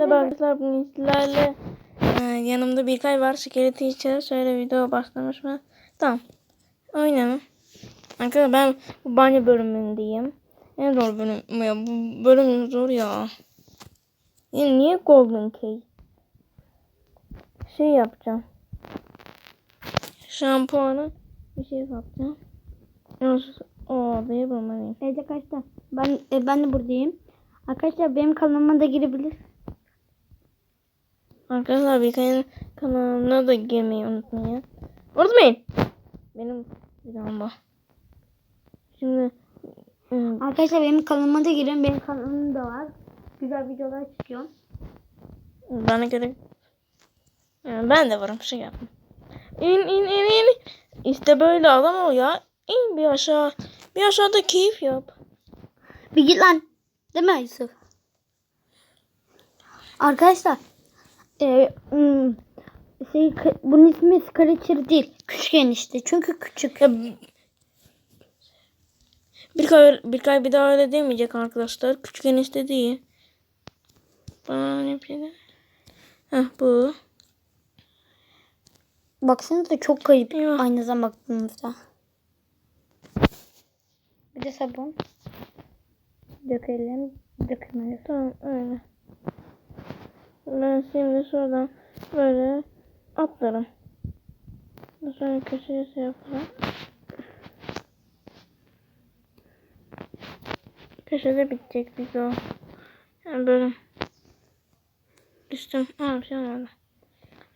Merhaba arkadaşlar bugün sizlerle e, yanımda Birkay var. Security Teacher. Şöyle video başlamış mı? Tamam. Oynayalım. Arkadaşlar ben bu banyo bölümündeyim. En zor bölüm. Ya, bu bölüm zor ya. Ya niye Golden Key? Şey yapacağım. Şampuanı bir şey yapacağım. O odayı bulmalıyım. Evet arkadaşlar ben e, ben de buradayım. Arkadaşlar benim kanalıma da girebilir. Arkadaşlar Birkay'ın kanalına da girmeyi unutmayın. Unutmayın. Benim videom bu. Şimdi ıı, Arkadaşlar benim kanalıma da girin. Benim kanalım da var. Güzel videolar çıkıyor. bana göre ben de varım şey yaptım. İn in in in. İşte böyle adam ol ya. İn bir aşağı. Bir aşağıda keyif yap. Bir git lan. Değil mi Yusuf? Arkadaşlar e, hmm, şey, bunun ismi Scratcher değil. Küçük enişte. Çünkü küçük. Ya, Birkay, Birkay bir daha öyle demeyecek arkadaşlar. Küçük enişte değil. Bana ne yapayım? Heh bu. Baksanıza çok kayıp Eyvah. aynadan baktığımızda. Bir de sabun. Dökelim. Dökülmeli. Tamam öyle. Ben şimdi şuradan böyle atlarım. Sonra köşeye şey yaparım. Köşede bitecek video. Yani böyle. Düştüm. Aa bir şey olmadı.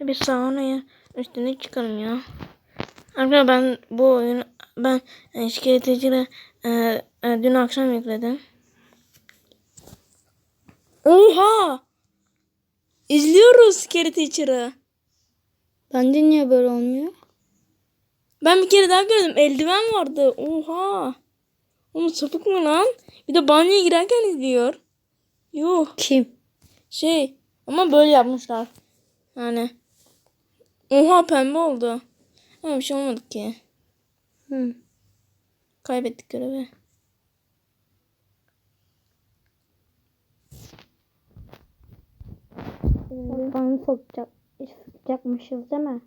Bir saunaya üstüne çıkarım ya. Arkadaşlar ben bu oyunu ben e, şikayetçiyle e, e, dün akşam yükledim. Oha! İzliyoruz Scary Teacher'ı. Bende niye böyle olmuyor? Ben bir kere daha gördüm. Eldiven vardı. Oha! Oğlum sapık mı lan? Bir de banyoya girerken izliyor. Yuh. Kim? Şey ama böyle yapmışlar. Yani. Oha pembe oldu. Ama bir şey olmadı ki. Hı. Kaybettik görevi. Bana sokacak, sıkacakmışız değil mi?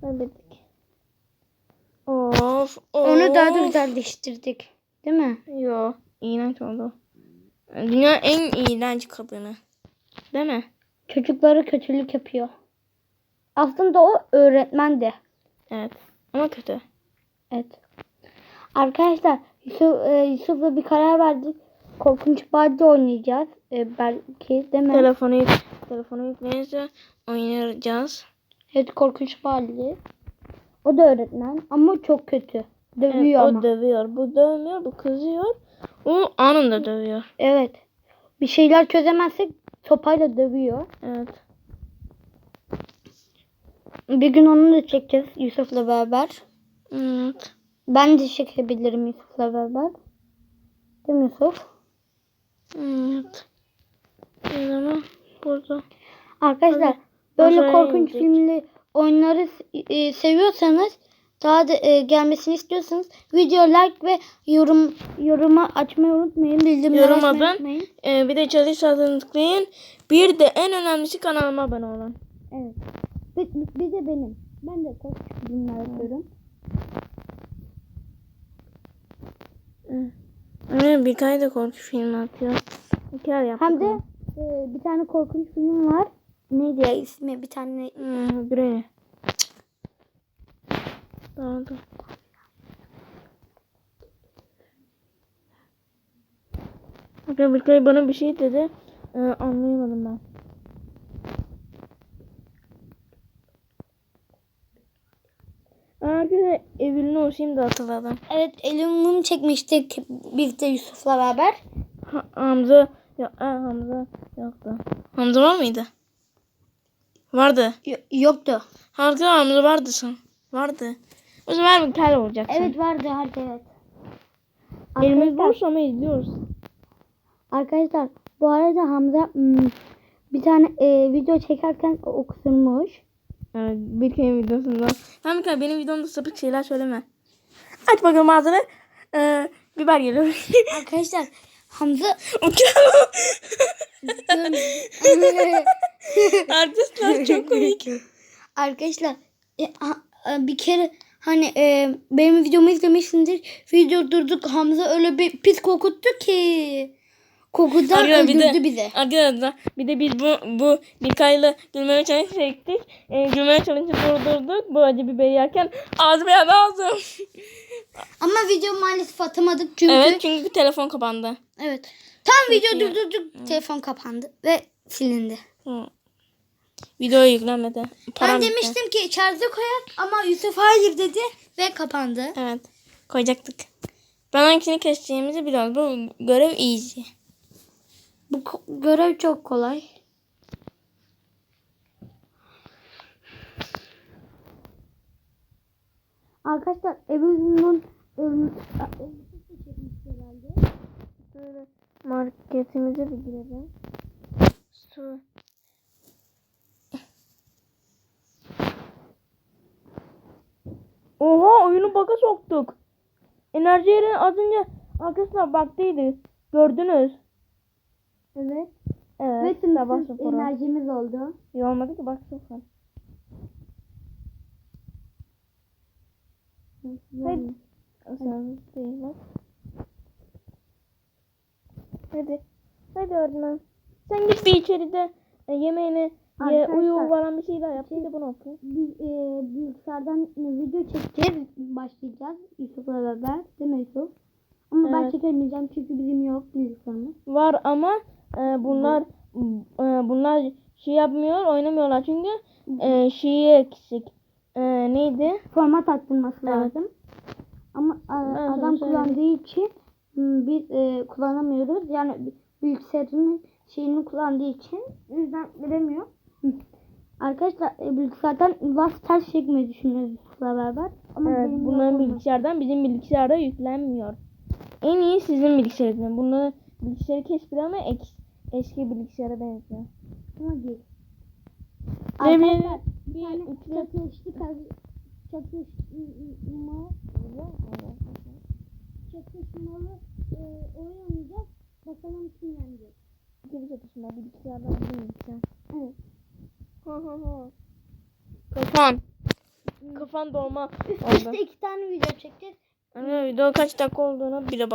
Kaybettik. Of. Of. Onu daha da güzelleştirdik. Değil mi? Yo. iğrenç oldu. Dünya en iğrenç kadını. Değil mi? Çocuklara kötülük yapıyor. Aslında o öğretmen de. Evet. Ama kötü. Evet. Arkadaşlar Yusuf, e, Yusuf'la bir karar verdik. Korkunç Badi oynayacağız. E, belki değil mi? Telefonu, yük telefonu yükleyince oynayacağız. Evet Korkunç Badi. O da öğretmen ama çok kötü. Dövüyor Evet, ama. o dövüyor. Bu dövmüyor, bu kızıyor. O anında dövüyor. evet. Bir şeyler çözemezsek sopayla dövüyor. Evet. Bir gün onu da çekeceğiz Yusuf'la beraber. Evet. Ben de çekebilirim Yusuf'la beraber. Değil mi Yusuf? Evet. O zaman burada. Arkadaşlar böyle korkunç inecek. filmli oyunları e, seviyorsanız daha da e, gelmesini istiyorsanız video like ve yorum yoruma açmayı unutmayın. Bildirimleri Yorum atın. Ee, bir de çalış adını tıklayın. Bir de en önemlisi kanalıma abone olun. Evet. Bir, bir- bir de benim. Ben de korkunç filmler yapıyorum. Evet, bir kay da korku filmi atıyor. Bir kere yaptık. Hem de e, bir tane korkunç film var. Neydi ya ismi? Bir tane Hmm. Bakın bir kere bana bir şey dedi. Ee, anlayamadım ben. Arkadaşlar evini o şimdi hatırladım. Evet elimi çekmiştik birlikte Yusuf'la beraber. Ha, Hamza ya e, Hamza yoktu. Hamza var mıydı? Vardı. Y- yoktu. Hamza Hamza vardı sen. Vardı. O zaman bir kere olacaksın. Evet vardı hadi evet. Elimiz Arkadaşlar- boş ama izliyoruz. Arkadaşlar bu arada Hamza hmm, bir tane e, video çekerken o. Evet, bir kere videosunda. Bir kere benim videomda sapık şeyler söyleme. Aç bakalım ağzını. Ee, biber geliyor. Arkadaşlar Hamza Arkadaşlar çok komik. Arkadaşlar e, a- a- bir kere hani e, benim videomu izlemişsindir. Video durduk Hamza öyle bir pis kokuttu ki. Kokudan Arkadaşlar bir öldürdü de, bizi. arkadaşlar bir de biz bu bu Mika'yla gülmeye challenge çektik. E, gülmeye challenge durdurduk. Bu acı biberi yerken ağzıma yandı ağzım. Ama video maalesef atamadık çünkü. evet çünkü telefon kapandı. Evet. Tam video iyi. durdurduk. Telefon kapandı ve silindi. Hı. Video yüklenmedi. Param ben demiştim ki şarja koyak ama Yusuf hayır dedi ve kapandı. Evet. Koyacaktık. Ben hangisini keseceğimizi biliyorum. Bu görev easy. Bu görev çok kolay. Arkadaşlar evimizin ım, Böyle marketimize bir girelim. Su. Oha oyunu baka soktuk. Enerji yerine az önce arkadaşlar baktıydı. Gördünüz. Evet. Evet. Ve sabah enerjimiz oldu. İyi olmadı ki bak sıfır. Hadi. Aslında değil bak. Hadi. Hadi öğretmen. Sen git bir içeride e, yemeğini ye, Arkadaşlar- uyu falan bir şeyler yap. Bir de bunu oku. Biz e, bilgisayardan video çekeceğiz. Başlayacağız. Yusuf'la beraber. Değil mi Yusuf? Ama ben Evet. çekemeyeceğim çünkü bizim yok bilgisayarımız. Var ama e, bunlar e, bunlar şey yapmıyor, oynamıyorlar çünkü e, şeyi eksik. E, neydi? Format attırması Evet. lazım. Ama a- sana adam kullandığı için m, biz e, kullanamıyoruz. Yani bilgisayarın şeyini kullandığı için yüzden veremiyor. Arkadaşlar e, bilgisayardan Last Ters çekmeyi düşünüyoruz beraber. Ama Evet, bunların bilgisayardan bizim bilgisayara yüklenmiyor. En iyi sizin bilgisayarınız. Bunların bilgisayarı kesmiyor ama ek- eski bilgisayara benziyor. Ama değil. Arkadaşlar bir bir tane çatıştı çatışma çatışmalı e, oynayacağız. Bakalım kim yenecek. İkili çatışma bilgisayardan. Evet. Ha ha ha. Kafan. Kafan dolma Üst üste iki tane video çekeceğiz. Ama video kaç dakika olduğuna bile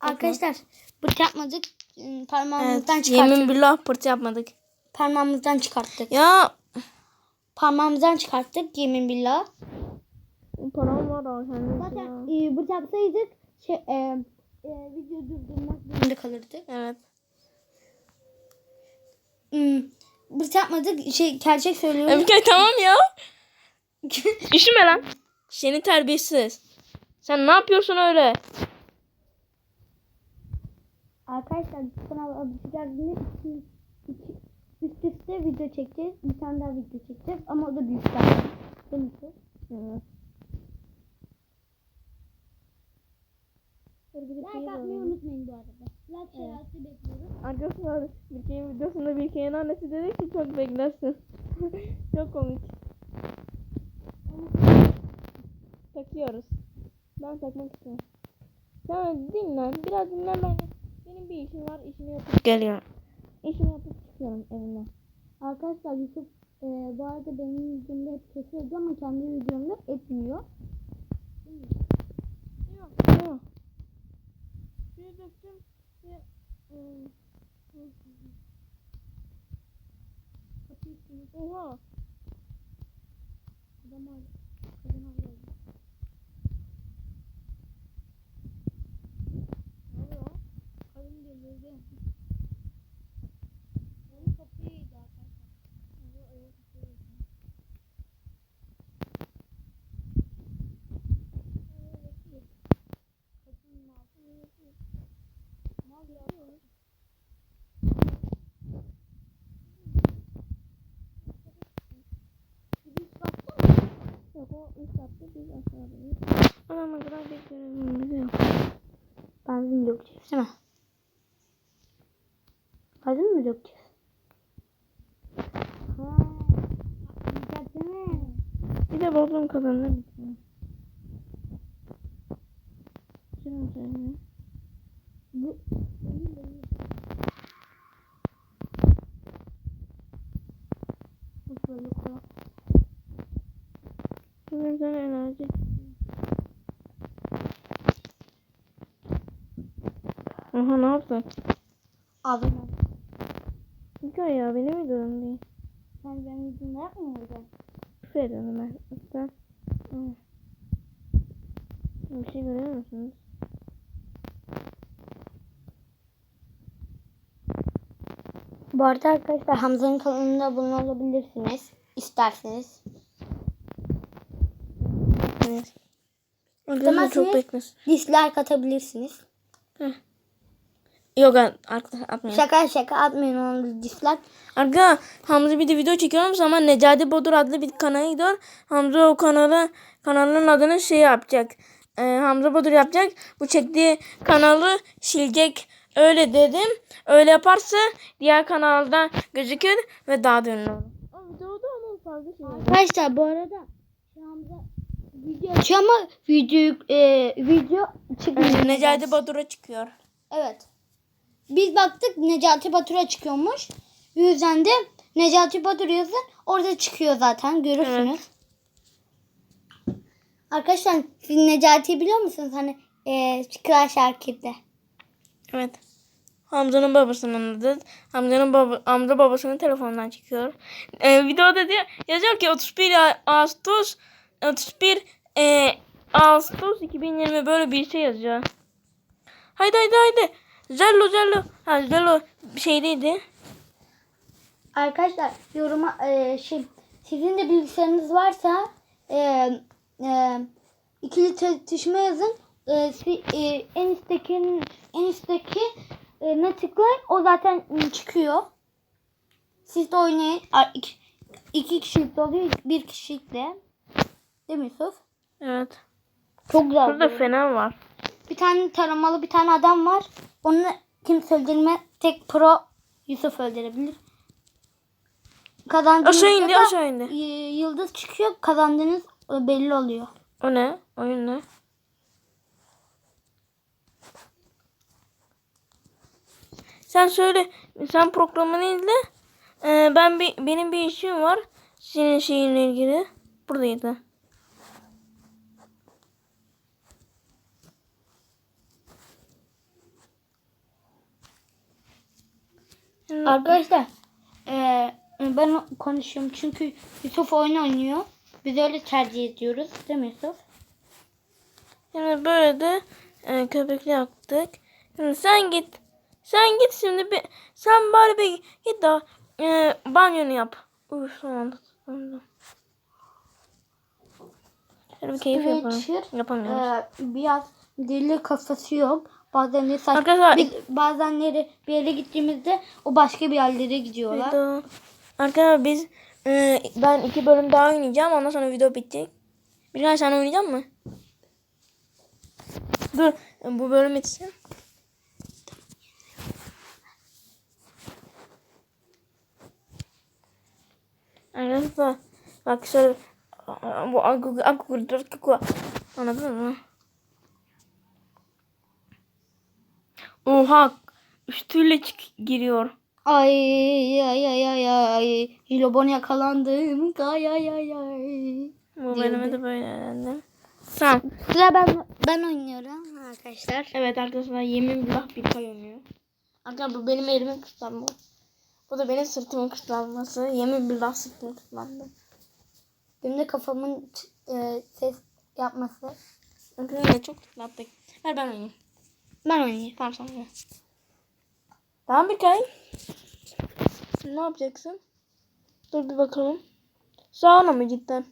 Arkadaşlar bıçak yapmadık. Parmağımızdan Evet, çıkarttık. yemin billah pırt yapmadık. Parmağımızdan çıkarttık. Ya Parmağımızdan çıkarttık yemin billah. param var kendim Zaten e, bıçak yapsaydık şey, e, e, video durdurmak zorunda kalırdık. Evet. Hmm, bıçak yapmadık. Şey gerçek söylüyorum. Ömkay tamam ya. Üşüme lan. Seni terbiyesiz. Sen ne yapıyorsun öyle? Arkadaşlar kanala abone geldiğinde iki, iki, üst üste video çekeceğiz. Bir tane daha video çekeceğiz ama o da büyük. Değil mi? Evet. Like atmayı unutmayın bu arada. Like şerati bekliyoruz. Arkadaşlar bir şeyin videosunda bir şeyin annesi dedi ki çok beklersin. çok komik. Takıyoruz. Ben takmak istiyorum. Sen dinlen. Biraz dinlen ben. Benim bir işim var. işimi yapıp geliyorum. İşimi yapıp çıkıyorum evimden. Arkadaşlar Yusuf e, bu arada benim videomda hep kesiyordu ama kendi videomda etmiyor. Yok. Yok. Suyu döktüm ıı, Oha. Adam var. Kadın arıyor. Ne oluyor? Kadın geliyor. Onun kapıyı yedi arkadaşlar. Kapının altını yapıyor. Mal yapıyor. Yok o üst katta biz aşağıdayız. Adama kadar bir görevimiz yok. Benzin dökeceğiz değil mi? Benzin mi dökeceğiz? Ha, değil mi? Bir de bodrum kazanını bitiyor. söyleyeyim. Bu- Nasıl böyle kolay? Şimdi sen enerji. Yaptın? Aldım ben. Mika ya benim videom değil. Sen benim yüzümde yapmıyorsun. Küfür ediyorum ben. Sen. Bir şey görüyor musunuz? Bu arada arkadaşlar Hamza'nın kanalına abone olabilirsiniz. İsterseniz. Evet. Arkadaşlar çok beklesin. Dislike atabilirsiniz. Yok arkadaşlar atmayın. Şaka şaka atmayın onu dislike. Arka Hamza bir de video çekiyorum ama Necati Bodur adlı bir kanala gidiyor. Hamza o kanalı kanalın adını şey yapacak. Ee, Hamza Bodur yapacak. Bu çektiği kanalı silecek. Öyle dedim. Öyle yaparsa diğer kanalda gözükür ve daha da ünlü olur. Şey Arkadaşlar bu arada şu anda video açıyor ama video e, video çıkmıyor. Necati Bodur'a çıkıyor. Evet. Biz baktık Necati Batur'a çıkıyormuş. Bu yüzden de Necati Batur yazın orada çıkıyor zaten görürsünüz. Arkadaşlar siz Necati'yi biliyor musunuz? Hani e, Crash Arcade'de. Evet. Hamza'nın babasının adı. Hamza'nın baba, Hamza babasının telefonundan çıkıyor. Ee, videoda diyor, yazıyor ki 31 Ağustos 31 e, Ağustos 2020 böyle bir şey yazıyor. Haydi haydi haydi. Zello Zello. Ha Zello şeydeydi. Arkadaşlar yoruma e, şey sizin de bilgisayarınız varsa e, e, ikili tartışma yazın. E, si- e, en üstteki en üstteki e, ne tıklayın o zaten çıkıyor. Siz de oynayın. İki, iki kişilik de oluyor. Bir kişilik de. Değil mi Yusuf? Evet. Çok güzel. Burada fena var. Bir tane taramalı bir tane adam var. Onu kimse öldürme. Tek pro Yusuf öldürebilir. Kazandığınızda Aşağı indi aşağı indi. yıldız çıkıyor. Kazandığınız belli oluyor. O ne? Oyun ne? Sen söyle. Sen programını izle. Ee, ben bir benim bir işim var. Senin şeyinle ilgili. Buradaydı. Arkadaşlar e, ben konuşuyorum çünkü Yusuf oyun oynuyor. Biz öyle tercih ediyoruz. Değil mi Yusuf? Yani böyle de e, köpekli yaptık. Şimdi sen git. Sen git şimdi bir sen bari bir git de e, banyonu yap. Uf son anda tutundum. Şöyle bir keyif yapalım. Yapamıyoruz. e, biraz deli kafası yok. Bazenleri saç, Arkadaşlar- biz bazenleri bir yere gittiğimizde o başka bir yerlere gidiyorlar. Video. Arkadaşlar biz e, ben iki bölüm daha oynayacağım. Ondan sonra video bitecek. Birkaç tane oynayacak mı? Dur bu bölüm bitsin. Arkadaşlar bak şöyle bu anladın mı? Oha üstüyle çık giriyor. Ay ay ay ay ay. Hilobon yakalandım. Ay ay ay ay. Bu bölümü de böyle öğrendim. Tamam. Sıra ben ben oynuyorum arkadaşlar. Evet arkadaşlar yemin billah bir kay oynuyor. Arkadaşlar bu benim elimin kıslanma. Bu da benim sırtımın kıslanması. Yemin billah sırtım kıslandı. Benim de kafamın e, ses yapması. Arkadaşlar çok kıslattık. Ver ben oynayayım. Ben oynayayım. Tamam sen oyna. Tamam bir kay. Ne yapacaksın? Dur bir bakalım. Sağına mı cidden?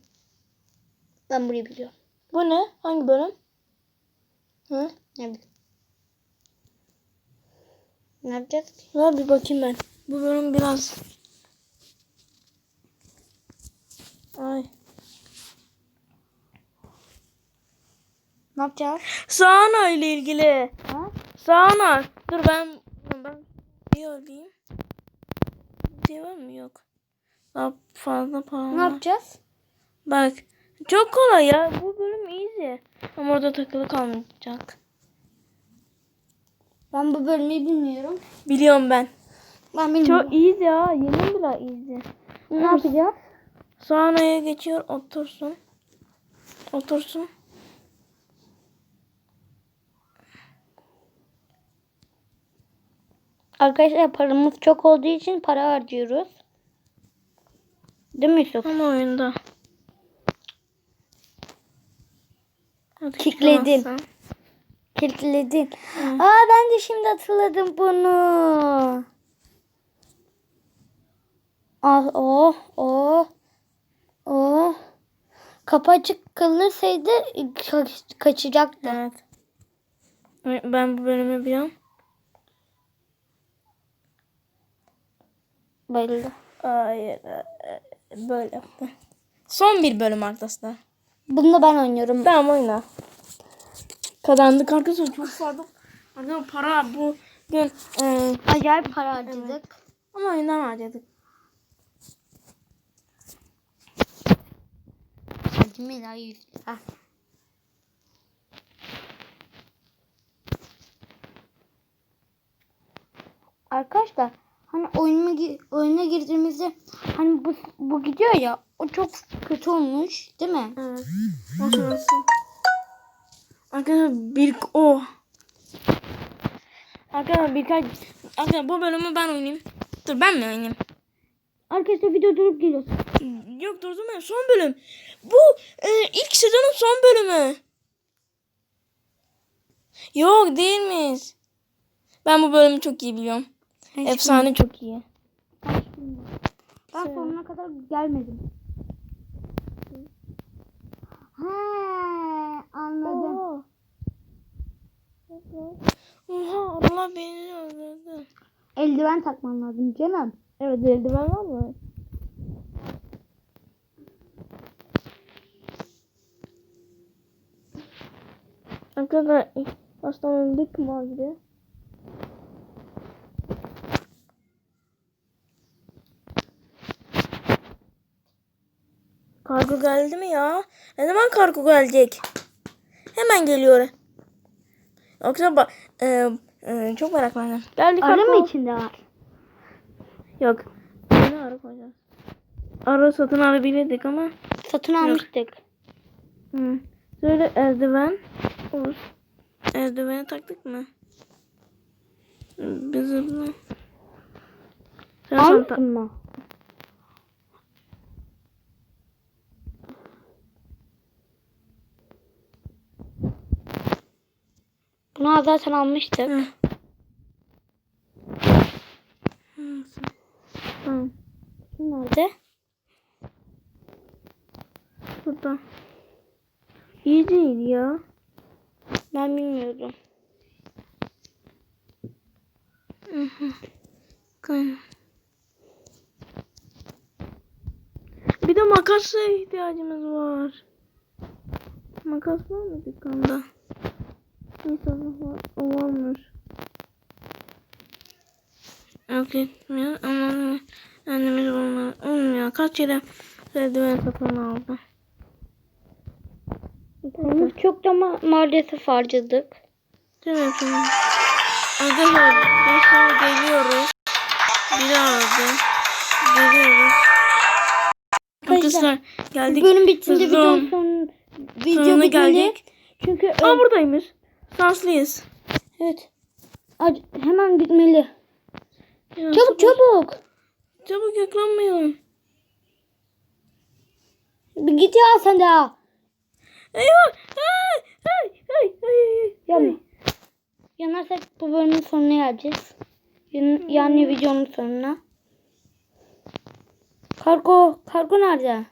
Ben burayı biliyorum. Bu ne? Hangi bölüm? Hı? Ne bileyim. Ne yapacağız? Ver bir bakayım ben. Bu bölüm biraz... Ay. Ne yapacağız? Sağana ile ilgili. Ha? Sağana. Dur ben ben bir alayım. Bir şey mı? Yok. Daha fazla pahalı. Ne yapacağız? Bak. Çok kolay ya. Bu bölüm easy. Ama orada takılı kalmayacak. Ben bu bölümü bilmiyorum. Biliyorum ben. Ben bilmiyorum. Çok iyi ya. Yemin bile iyi. Ne yapacağız? Sonraya geçiyor. Otursun. Otursun. Arkadaşlar paramız çok olduğu için para harcıyoruz. Değil mi Yusuf? Ama oyunda. Çıkamazsan. Kilitledin. Aa ben de şimdi hatırladım bunu. Ah oh oh oh. Kapı açık kalırsaydı ka- kaçacaktı. Evet. Ben bu bölümü biliyorum. Belli. Hayır. Böyle yaptı. Son bir bölüm arkadaşlar. Bunu da ben oynuyorum. Tamam oyna. Kazandık arkadaşlar çok sardık. Arkadaşlar para bu gün e, Acayip para harcadık. ama oyundan harcadık. Hadi Mila yüz lira. Arkadaşlar hani oyuna, oyuna girdiğimizde hani bu, bu gidiyor ya o çok kötü olmuş değil mi? Evet. Nasıl nasıl? Arkadaşlar bir o. Arkadaşlar birkaç Arkadaşlar bu bölümü ben oynayayım. Dur ben mi oynayayım? Arkadaşlar video durup geliyor. Yok durdum ben son bölüm. Bu e, ilk sezonun son bölümü. Yok değilmiş. Ben bu bölümü çok iyi biliyorum. Efsane çok iyi. Ben sonuna kadar gelmedim. He anladım. Oha Allah beni öldürdü. Eldiven takman lazım canım. Evet eldiven var mı? Arkadaşlar hastanelik mavi. Kargo geldi mi ya? Ne zaman kargo gelecek? Hemen geliyor. Yoksa bak e, e, çok meraklandım. Geldi Arı kargo. mı içinde var? Yok. Yeni arı koyacağız. Arı satın alabilirdik ama. Satın almıştık. Hı. Şöyle eldiven. Olur. Eldiveni taktık mı? Biz bunu. Sen Almışsın mı? Bunu zaten almıştık. Hı. Hı. Nerede? Burada. İyi değil ya. Ben bilmiyorum. Kayın. Bir de makasa ihtiyacımız var. Makas var mı dükkanda? İnşallah var. O varmış. Yok etmiyor ama annemiz olmuyor. Olmuyor. Kaç kere eldiven satın aldı. Ama çok da ma- maalesef harcadık. Değil mi şimdi? Arkadaşlar biz sonra geliyoruz. Bir aradı. Geliyoruz. Arkadaşlar geldik. Bölüm bitince Hızlı ol. video son video Sonuna geldik. Çünkü Aa buradaymış. Şanslıyız. evet. Ac- hemen bitmeli. Ya, Çabuk çabuk. Çabuk yakalanmayalım. Bir git ya sen de. Eyvah. Ay, ay, ay, ay, ay. Yanma. Yanarsak bu bölümün sonuna geleceğiz. Yan- Yani videonun sonuna. Kargo, kargo nerede?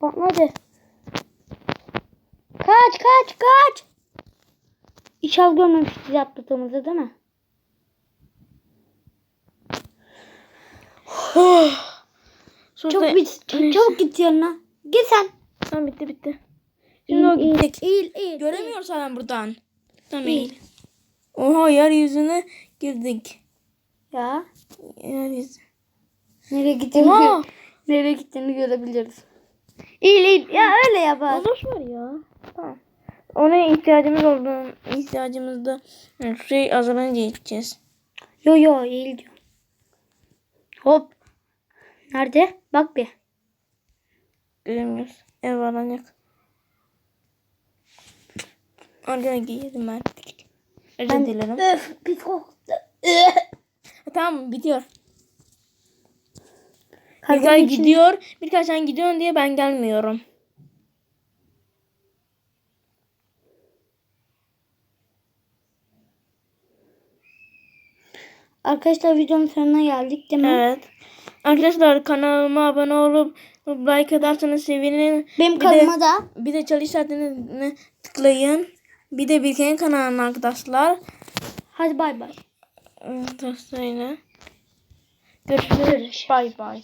Patladı. Kaç kaç kaç. İnşallah görmemişiz yaptığımızı değil mi? Şurada- Çok bit, çok, çabuk git yanına. Git sen. Tamam bitti bitti. Şimdi o İyi, iyi, gidecek. İyi, iyi. Göremiyoruz hemen buradan. Tamam İyi. iyi. Oha yeryüzüne girdik. Ya. Yeryüzü. Nereye gittiğini, Oha. nereye gittiğini görebiliriz. İyi iyi. Ya öyle yapar. Boş var ya. Tamam. Ona ihtiyacımız olduğu ihtiyacımızda şey azalınca içeceğiz. Yo yo iyi diyor. Hop. Nerede? Bak bir. Göremiyoruz. Ev aranacak. Oraya giyelim artık. Özür dilerim. Öf pis koktu. Tamam bitiyor. Birkaç için- gidiyor. Birkaç sen gidiyorsun diye ben gelmiyorum. Arkadaşlar videonun sonuna geldik değil mi? Evet. Arkadaşlar kanalıma abone olup like atarsanız sevinirim. Benim Bir de- kanalıma da Bir de çalış saatini tıklayın. Bir de Bilge'nin kanalına arkadaşlar. hadi bay bay. Dostlarıyla. Görüşürüz. Bay bay.